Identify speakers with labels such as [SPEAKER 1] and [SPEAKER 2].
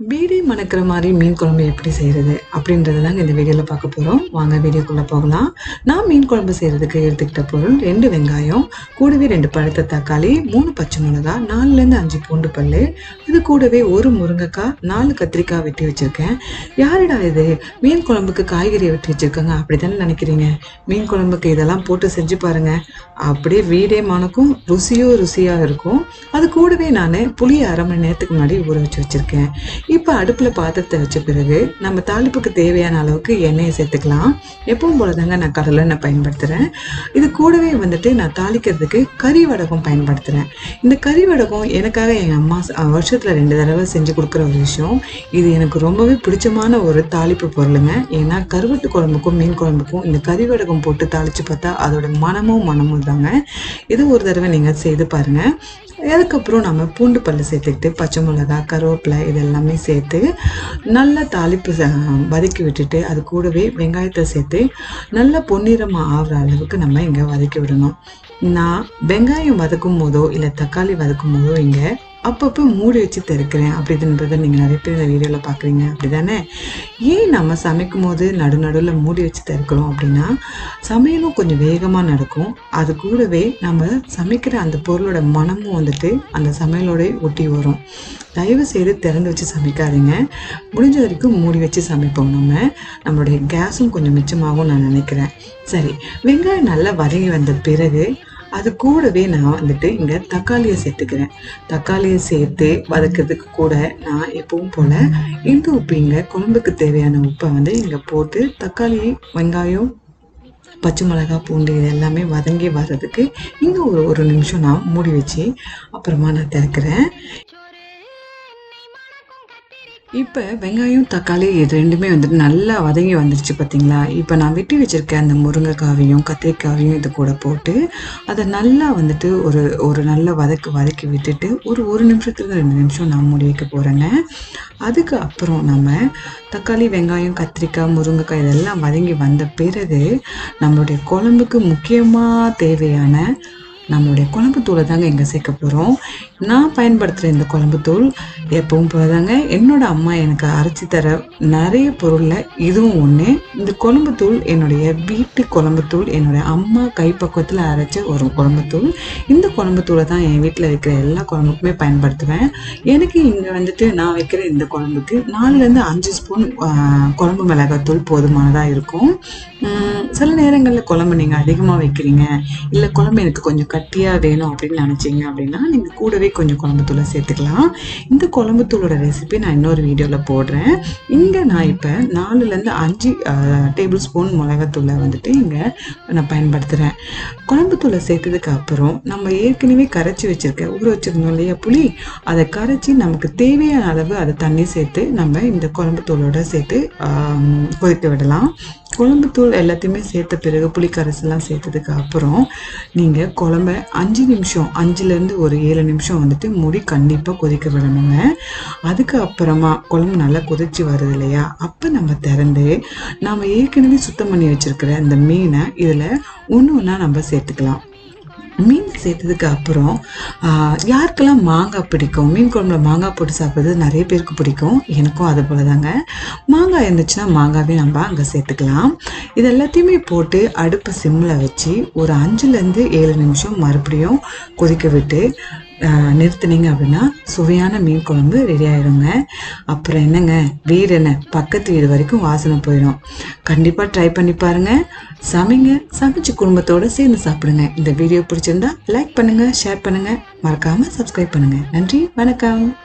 [SPEAKER 1] PT மணக்கிற மாதிரி மீன் குழம்பு எப்படி செய்கிறது அப்படின்றது தாங்க இந்த வீடியோவில் பார்க்க போகிறோம் வாங்க வீடியோக்குள்ளே போகலாம். நான் மீன் குழம்பு செய்கிறதுக்கு எடுத்துக்கிட்ட பொருள் ரெண்டு வெங்காயம் கூடவே ரெண்டு பழுத்த தக்காளி மூணு பச்சை மிளகா நாலுலேருந்து அஞ்சு பூண்டு பல் இது கூடவே ஒரு முருங்கைக்காய் நாலு கத்திரிக்காய் வெட்டி வச்சுருக்கேன். யாருடா இது? மீன் குழம்புக்கு காய்கறி வெட்டி வச்சுருக்காங்க. அப்படி தானே நினைக்கிறீங்க? மீன் குழம்புக்கு இதெல்லாம் போட்டு செஞ்சு பாருங்கள் அப்படியே வீடே மணக்கும் ருசியும் ருசியாக இருக்கும். அது கூடவே நான் புளியை அரை மணி நேரத்துக்கு முன்னாடி ஊற வச்சு வச்சுருக்கேன். இப்போ அடுப்பில் பாத்திரத்தை வச்ச பிறகு நம்ம தாளிப்புக்கு தேவையான அளவுக்கு எண்ணெயை சேர்த்துக்கலாம். எப்பவும் போல தாங்க நான் கடலை பயன்படுத்துகிறேன் இது கூடவே வந்துட்டு நான் தாளிக்கிறதுக்கு கறி வடகம் பயன்படுத்துகிறேன் இந்த கறி வடகம் எனக்காக எங்கள் அம்மா வருஷத்தில் ரெண்டு தடவை செஞ்சு கொடுக்குற ஒரு விஷயம். இது எனக்கு ரொம்பவே பிடிச்சமான ஒரு தாளிப்பு பொருளுங்க. ஏன்னா கருவட்டு குழம்புக்கும் மீன் குழம்புக்கும் இந்த கறி வடகம் போட்டு தாளித்து பார்த்தா அதோட மனமும் மனமும் தாங்க. இது ஒரு தடவை நீங்கள் செய்து பாருங்கள் அதுக்கப்புறம் நம்ம பூண்டு பல்லு சேர்த்துக்கிட்டு பச்சை மிளகா கருவேப்பிலை இது எல்லாமே சேர்த்து நல்லா தாளிப்பு ச- வதக்கி விட்டுட்டு அது கூடவே வெங்காயத்தை சேர்த்து நல்லா பொன்னிறமாக ஆகிற அளவுக்கு நம்ம இங்கே வதக்கி விடணும். நான் வெங்காயம் வதக்கும் போதோ இல்லை தக்காளி வதக்கும் போதோ இங்கே அப்பப்போ மூடி வச்சு திறக்கிறேன் அப்படின்றத நீங்கள் நிறைய பேர் இந்த வீடியோவில் பார்க்குறீங்க. அப்படி தானே ஏன் நம்ம சமைக்கும் போது நடு நடுவில் மூடி வச்சு திறக்கிறோம் அப்படின்னா சமையலும் கொஞ்சம் வேகமாக நடக்கும். அது கூடவே நம்ம சமைக்கிற அந்த பொருளோட மனமும் வந்துட்டு அந்த சமையலோட ஒட்டி வரும். தயவு செய்து திறந்து வச்சு சமைக்காதீங்க. முடிஞ்ச வரைக்கும் மூடி வச்சு சமைப்போம் நம்ம. நம்மளுடைய கேஸும் கொஞ்சம் மிச்சமாகும் நான் நினைக்கிறேன். சரி வெங்காயம் நல்லா வதங்கி வந்த பிறகு அது கூடவே நான் வந்துட்டு இங்கே தக்காளியை சேர்த்துக்கிறேன். தக்காளியை சேர்த்து வதக்கிறதுக்கு கூட நான் எப்பவும் போல் இந்த உப்பு இங்கே குழம்புக்கு தேவையான உப்பை வந்து இங்கே போட்டு தக்காளி வெங்காயம் பச்சை மிளகா பூண்டு இது எல்லாமே வதங்கி வர்றதுக்கு இன்னும் ஒரு ஒரு நிமிஷம் நான் மூடி வச்சு அப்புறமா நான் திறக்கிறேன். இப்போ வெங்காயம் தக்காளி இது ரெண்டுமே வந்துட்டு நல்லா வதங்கி வந்துருச்சு பார்த்தீங்களா இப்போ நான் வெட்டி வச்சிருக்க அந்த முருங்கைக்காவையும் கத்திரிக்காவையும் இது கூட போட்டு அதை நல்லா வந்துட்டு ஒரு ஒரு நல்ல வதக்கு வதக்கி விட்டுட்டு ஒரு ஒரு நிமிஷத்துக்கு ரெண்டு நிமிஷம் நான் மூடி வைக்க போகிறேங்க அதுக்கு அப்புறம் நம்ம தக்காளி வெங்காயம் கத்திரிக்காய் முருங்கைக்காய் இதெல்லாம் வதங்கி வந்த பிறகு நம்மளுடைய குழம்புக்கு முக்கியமாக தேவையான நம்மளுடைய குழம்பு தூளை தாங்க இங்கே சேர்க்க போகிறோம் நான் பயன்படுத்துகிற இந்த குழம்பு தூள் எப்பவும் போல தாங்க என்னோட அம்மா எனக்கு அரைச்சி தர நிறைய பொருளில் இதுவும் ஒன்று இந்த குழம்பு தூள் என்னுடைய வீட்டு குழம்பு தூள் என்னுடைய அம்மா கைப்பக்குவத்தில் அரைச்ச ஒரு குழம்பு தூள். இந்த குழம்பு தூளை தான் என் வீட்டில் வைக்கிற எல்லா குழம்புக்குமே பயன்படுத்துவேன். எனக்கு இங்கே வந்துட்டு நான் வைக்கிற இந்த குழம்புக்கு நாலுலேருந்து அஞ்சு ஸ்பூன் குழம்பு மிளகாத்தூள் போதுமானதாக இருக்கும். சில நேரங்களில் குழம்பு நீங்கள் அதிகமாக வைக்கிறீங்க. இல்லை குழம்பு எனக்கு கொஞ்சம் கட்டியாக வேணும் அப்படின்னு நினச்சிங்க அப்படின்னா நீங்கள் கூடவே கொஞ்சம் குழம்பு தூளை சேர்த்துக்கலாம். இந்த குழம்பு தூளோட ரெசிபி நான் இன்னொரு வீடியோவில் போடுறேன். இங்கே நான் இப்போ நாலுலேருந்து அஞ்சு டேபிள் ஸ்பூன் மிளகாத்தூளை வந்துட்டு இங்கே நான் பயன்படுத்துகிறேன் குழம்பு தூளை சேர்த்ததுக்கு அப்புறம் நம்ம ஏற்கனவே கரைச்சி வச்சுருக்க ஊற வச்சுருந்தோம் இல்லையா புளி? அதை கரைச்சி நமக்கு தேவையான அளவு அதை தண்ணி சேர்த்து நம்ம இந்த குழம்பு தூளோட சேர்த்து கொதிக்க விடலாம். குழம்பு தூள் எல்லாத்தையுமே சேர்த்த பிறகு புளிக்கரைசெல்லாம் சேர்த்ததுக்கு அப்புறம் நீங்கள் குழம்பு நம்ம அஞ்சு நிமிஷம் அஞ்சுலேருந்து ஒரு ஏழு நிமிஷம் வந்துட்டு முடி கண்டிப்பாக கொதிக்க விடணுங்க. அதுக்கு அப்புறமா குழம்பு நல்லா கொதிச்சு வருது இல்லையா? அப்போ நம்ம திறந்து நாம் ஏற்கனவே சுத்தம் பண்ணி வச்சிருக்கிற அந்த மீனை இதில் ஒன்று ஒன்றா நம்ம சேர்த்துக்கலாம். மீன் சேர்த்ததுக்கு அப்புறம் யாருக்கெல்லாம் மாங்காய் பிடிக்கும்? மீன் குழம்புல மாங்காய் போட்டு சாப்பிட்றது நிறைய பேருக்கு பிடிக்கும். எனக்கும் அது போல தாங்க மாங்காய் இருந்துச்சுன்னா மாங்காவே நம்ம அங்கே சேர்த்துக்கலாம். இது எல்லாத்தையுமே போட்டு அடுப்பை சிம்மில் வச்சு ஒரு அஞ்சுலேருந்து ஏழு நிமிஷம் மறுபடியும் கொதிக்க விட்டு நிறுத்துனீங்க அப்படின்னா சுவையான மீன் குழம்பு ரெடி ஆயிருங்க. அப்புறம் என்னங்க? வீடு என்ன? பக்கத்து வீடு வரைக்கும் வாசனை போயிடும். கண்டிப்பாக ட்ரை பண்ணி பாருங்க. சமைங்க. சமைச்சு குடும்பத்தோட சேர்ந்து சாப்பிடுங்க. இந்த வீடியோ பிடிச்சிருந்தா லைக் பண்ணுங்க ஷேர் பண்ணுங்க. மறக்காம சப்ஸ்கிரைப் பண்ணுங்க. நன்றி. வணக்கம்.